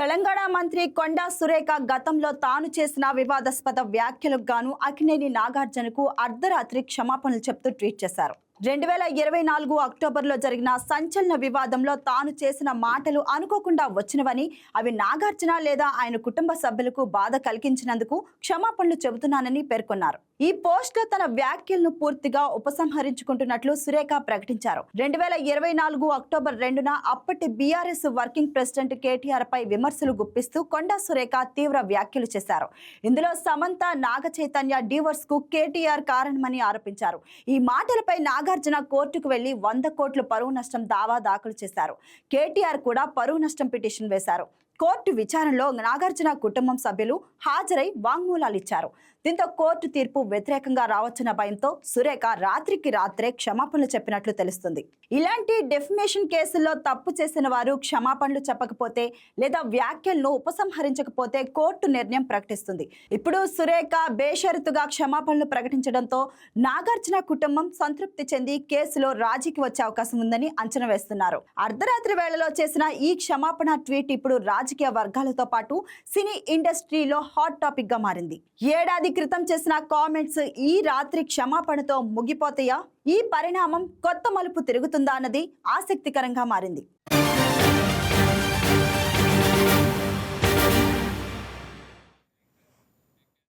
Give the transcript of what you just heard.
తెలంగాణ మంత్రి కొండా సురేఖ గతంలో తాను చేసిన వివాదాస్పద వ్యాఖ్యలకు గాను అక్కినేని నాగార్జునకు అర్ధరాత్రి క్షమాపణలు చెప్తూ ట్వీట్ చేశారు. రెండు వేల ఇరవై నాలుగు అక్టోబర్లో జరిగిన సంచలన వివాదంలో తాను చేసిన మాటలు అనుకోకుండా వచ్చినవని అవి నాగార్జున లేదా ఆయన కుటుంబ సభ్యులకు బాధ కలిగించినందుకు క్షమాపణలు చెబుతున్నానని పేర్కొన్నారు. ఈ పోస్ట్లో తన వ్యాఖ్యలను పూర్తిగా ఉపసంహరించుకుంటున్నట్లు సురేఖ ప్రకటించారు. రెండు వేల ఇరవై నాలుగు అక్టోబర్ రెండున అప్పటి బీఆర్ఎస్ వర్కింగ్ ప్రెసిడెంట్ కేటీఆర్ పై విమర్శలు గుప్పిస్తూ కొండా సురేఖ తీవ్ర వ్యాఖ్యలు చేశారు. ఇందులో సమంత నాగ చైతన్య డివోర్స్కు కేటీఆర్ కారణమని ఆరోపించారు. ఈ మాటలపై నాగ నాగార్జున కోర్టుకు వెళ్ళి వంద కోట్ల పరువు నష్టం దావా దాఖలు చేశారు. కేటీఆర్ కూడా పరువు నష్టం పిటిషన్ వేశారు. కోర్టు విచారణలో నాగార్జున కుటుంబం సభ్యులు హాజరై వాంగ్మూలాలు ఇచ్చారు. దీంతో కోర్టు తీర్పు వ్యతిరేకంగా రావచ్చున్న భయంతో సురేఖ రాత్రికి రాత్రే క్షమాపణలు చెప్పినట్లు తెలుస్తుంది. ఇలాంటి డెఫిమేషన్ కేసుల్లో తప్పు చేసిన వారు క్షమాపణలు చెప్పకపోతే లేదా వ్యాఖ్యలను ఉపసంహరించకపోతే కోర్టు నిర్ణయం ప్రకటిస్తుంది. ఇప్పుడు సురేఖ బేషరతుగా క్షమాపణలు ప్రకటించడంతో నాగార్జున కుటుంబం సంతృప్తి చెంది కేసులో రాజీకి వచ్చే అవకాశం ఉందని అంచనా వేస్తున్నారు. అర్ధరాత్రి వేళలో చేసిన ఈ క్షమాపణ ట్వీట్ ఇప్పుడు రాజకీయ వర్గాలతో పాటు సినీ ఇండస్ట్రీలో హాట్ టాపిక్గా మారింది. ఏడాది క్రితం చేసిన కామెంట్స్ ఈ రాత్రి క్షమాపణతో ముగిపోతాయా? ఈ పరిణామం కొత్త మలుపు తిరుగుతుందా అన్నది ఆసక్తికరంగా మారింది.